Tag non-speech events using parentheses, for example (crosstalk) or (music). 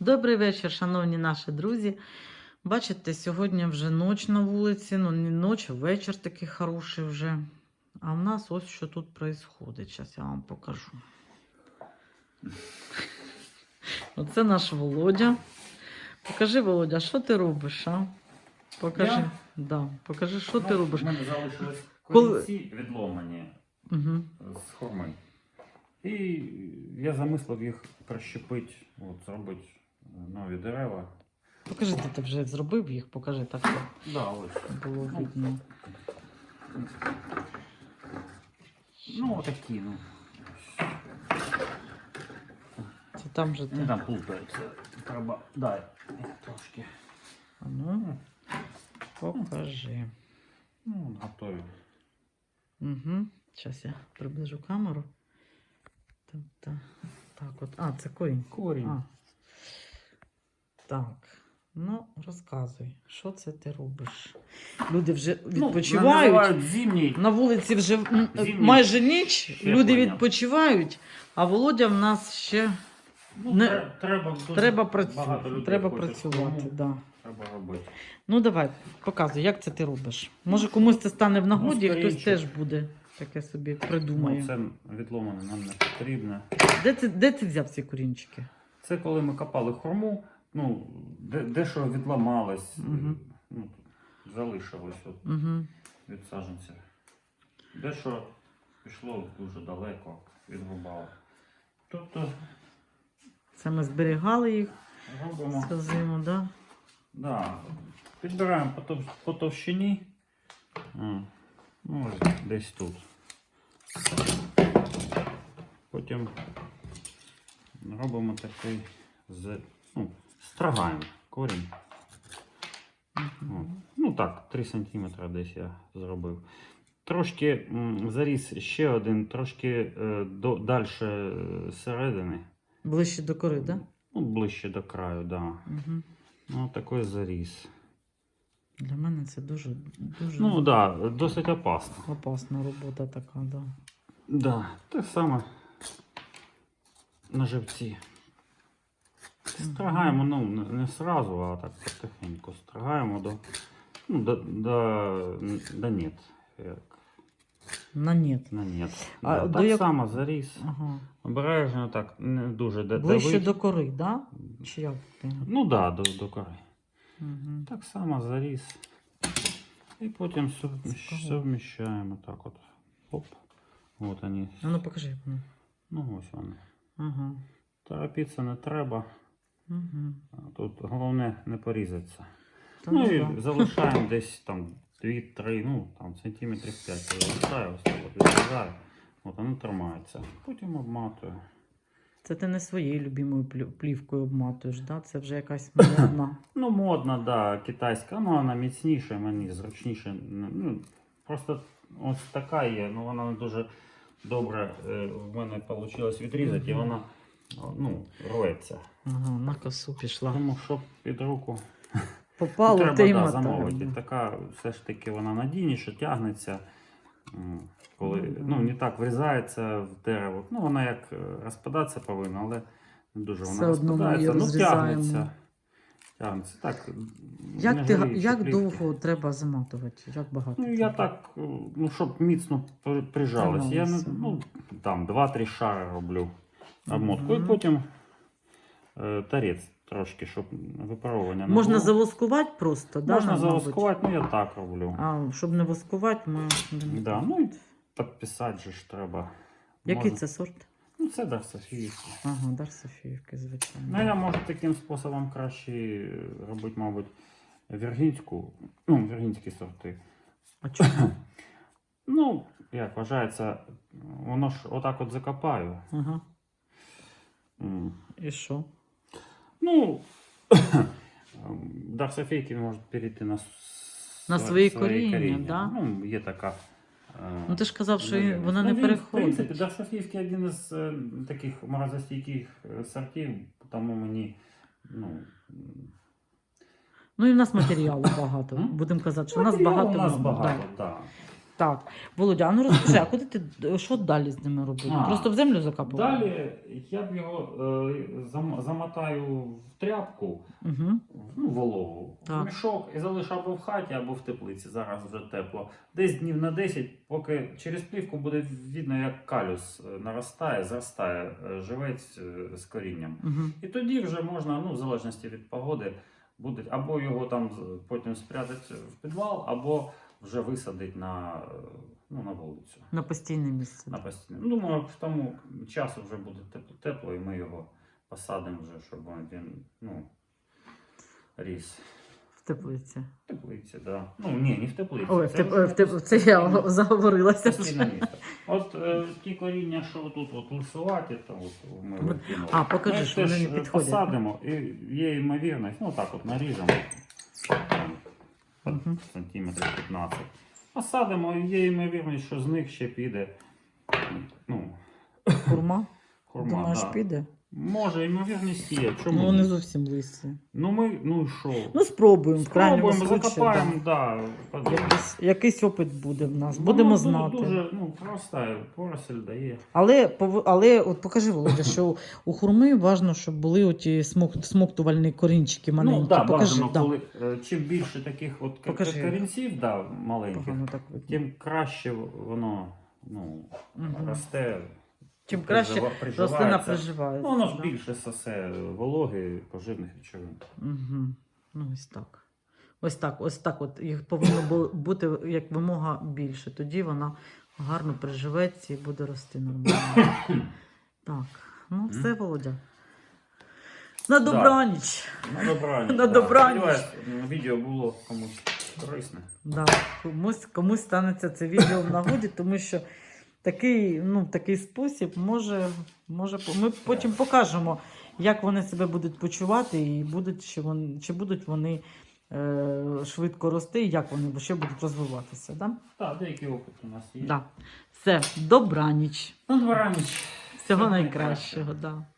Добрий вечір, шановні наші друзі. Бачите, сьогодні вже ніч на вулиці, ну не ніч, а вечір такий хороший вже. А в нас ось що тут відбувається. Зараз я вам покажу. (laughs) Оце наш Володя. Покажи, Володя, що ти робиш? А? Покажи. Я? Да. Покажи, що ти робиш. У мене залишились Коли- корінці відломані Угу. з хурми. І я замислив їх прищепити, от, зробити нові дерева. Покажи, ти вже зробив їх, покажи так, щоб Да, ось. було видно. Ну, отакі, ну. Це там же Вони ти. там плутаються. Треба. Дай трошки. А ну, покажи. Ну, готові. Угу. Зараз я приближу камеру. Так, так. Так, от. А, це корінь. Корінь. А. Так. Ну, розказуй, що це ти робиш? Люди вже Ну, відпочивають. зимній. На вулиці вже м, Зимній майже ніч, щеплення. люди відпочивають, а Володя в нас ще Ну, Не- тре- треба, дуже треба, багато працю... людей треба працювати. Да. Треба робити. Ну давай, показуй, як це ти робиш. Може комусь це стане в нагоді, Ну, хтось теж буде таке собі придумає. Ну, це відломане нам не потрібно. Де, ти, де ти взяв ці корінчики? Це коли ми копали хурму, ну, де, дещо відламалось, Мгм. ну, залишилось от Угу. від саджанців. Дещо пішло дуже далеко, відрубало. Тобто Це ми зберігали їх робимо, цю зиму, да? да, підбираємо по, тов- по товщині. А, ну, ось десь тут. Потім робимо такий з, страгаємо корінь. Ну так, 3 см десь я зробив. Трошки м, заріс ще один, трошки е, до, далі середини. Ближче до кори, да? Ну, ближче до краю, так. Да. Угу. Ну, такий заріс. Для мене це дуже, дуже Ну так, да, досить опасно. опасна робота така, да. Да, те саме на живці. Стригаємо, ну, не, сразу, а так потихеньку. Стригаємо до. Ну, до, до, до нет. Як На нет. на нет. А да, до так як- само заріс. Ага. Обережно так, не дуже да- Ближче давить. до кори, да? Чи як ти? Ну да, до, до кори. Угу. Так само заріс. І потім Цікаво. совміщаємо так от. Оп. От вони. А ну покажи. Ну. Ну ось вони. Ага. Торопитися не треба. Угу. Тут головне не порізатися. Та ну ну і залишаємо десь там 2-3, ну там сантиметрів 5 я залишаю, ось так от відрізаю. От воно тримається. Потім обматую. Це ти не своєю любимою плівкою обматуєш, да? Це вже якась модна. (coughs) Ну, модна, да, китайська, ну вона міцніша, мені зручніше. Ну, просто ось така є, ну вона не дуже добре е, в мене вийшло відрізати, і вона ну, рветься. Ага, на косу пішла. Тому щоб під руку Попало, треба ти да, замовити. Така все ж таки вона надійніша, тягнеться. Коли Ну, ну, не так врізається в дерево. Ну, вона як е, розпадатися повинна, але не дуже Все вона одно ми її розпадається. Ну, тягнеться. Тягнеться. Так, Як, ти, як плівки. довго треба заматувати? Як багато? Ну, я так, е, ну, щоб міцно при- прижалось. Я ну, там 2-3 шари роблю обмотку. І потім е, тарець трошки, щоб випаровування не Можна було. завоскувати просто, да? Можна завоскувати, ну я так роблю. А щоб не воскувати, ми. Да, ну і підписати же ж треба. Який Можна- це сорт? Ну, це Дар Софіївський. Ага, Дар Софіївки, звичайно. Ну, я можу таким способом краще робити, мабуть, віргінську, ну, віргінські сорти. А чому? (coughs) Ну, як вважається, воно ж отак от закопаю. Ага. М. І що? Ну, (coughs) Дар Софійки може перейти на, На сво- свої коріння, да? Ну, є така. е, Ну ти ж казав, що вона Ну, не він, В принципі, переходить. Софійський один із е, таких морозостійких сортів, тому мені, ну, Ну і в нас матеріалу багато. Будемо казати, що в нас багато. у нас багато, так. Так, Володя, ну розкажи, а куди ти що далі з ними робити? А, Просто в землю закапувати? Далі я б його е, зам- замотаю в тряпку, Угу. ну, вологу, Так. в мішок і залишу або в хаті, або в теплиці. Зараз вже тепло. Десь днів на 10, поки через плівку буде видно, як калюс е, наростає, зростає е, живець е, з корінням. Угу. І тоді вже можна, ну, в залежності від погоди, буде або його там з- потім спрятати в підвал, або вже висадити на, ну, на вулицю. На постійне місце. На постійне. Ну, Думаю, к тому часу вже буде тепло, тепло і ми його посадимо вже, щоб він ну, ріс. В теплиці. В теплиці, да. Ну, ні, не в теплиці. Ой, в Це теп... в теп... на це я заговорилася. місце. От е, ті коріння, що тут от лисуваті, то от ми викинули. А, покажи, Ми що вони не підходять. Посадимо, і є ймовірність, ну так от наріжемо, там, Мгм. сантиметрів 15. Посадимо, і є ймовірність, що з них ще піде, ну, Хурма? хурма. Думаєш, да. піде? Може, ймовірність є. Чому? Ну, не зовсім лисі. Ну ми, ну і що? Ну, спробуємо, в крайньому Спробуємо, случаю. закопаємо, да. да. подивимось. Якийсь, якийсь опит буде в нас, Ну, будемо ну, знати. Дуже, ну, просто поросель дає. Але, пов- але от покажи, Володя, що у хурми важливо, щоб були оті смок, смоктувальні корінчики маленькі. Ну, да, покажи, бажано, да. коли е, чим більше таких от к- Покажи. корінців, да, маленьких, Погано так видно. тим краще воно ну, Мгм. росте. Чим краще Рослина приживається. Ну, воно ж більше сосе вологи, поживних речовин. Угу. Ну, ось так. Ось так, ось так. От їх повинно бути як вимога більше. Тоді вона гарно приживеться і буде рости нормально. (coughs) так, ну все, Володя. На добраніч. На добраніч. На добраніч. Сподіваюсь, відео було комусь корисне. Да. Комусь, комусь станеться це відео в нагоді, тому що такий, ну, такий спосіб може, може. Ми потім покажемо, як вони себе будуть почувати, і будуть, чи, вони, чи будуть вони е, швидко рости, і як вони ще будуть розвиватися. Да? Так, деякий опит у нас є. Да. Все, добраніч. Ну, добраніч. Всього найкращого. найкращого. Да.